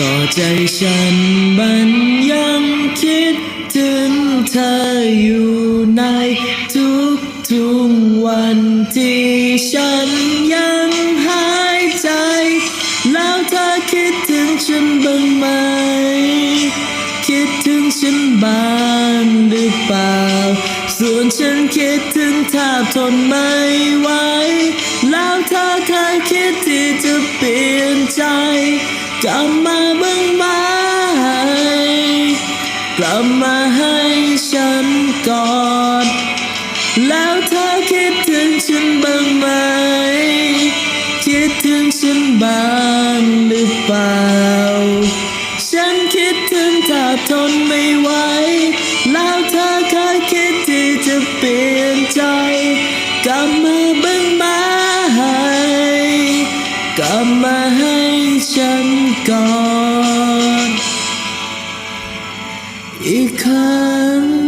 ก็ใจฉันมันยังคิดถึงเธออยู่ในทุกทุกวันที่ฉันยังหายใจ แล้วเธอคิดถึงฉันบ้างไหม คิดถึงฉันบ้างหรือเปล่า ส่วนฉันคิดถึงแทบทนไม่ไหว แล้วเธอเคยคิดที่จะเปลี่ยน กลับมาบ้างไหมกลับมาให้ฉันกอดแล้วเธอคิดถึงฉันบ้างไหม คิดถึงฉันบ้างหรือเปล่า ฉันคิดถึงถ้าทนไม่ไหว แล้วเธอเคยคิดที่จะเปลี่ยนใจ กลับมาบ้าง กลับมาให้ฉันก่อน อีกครั้ง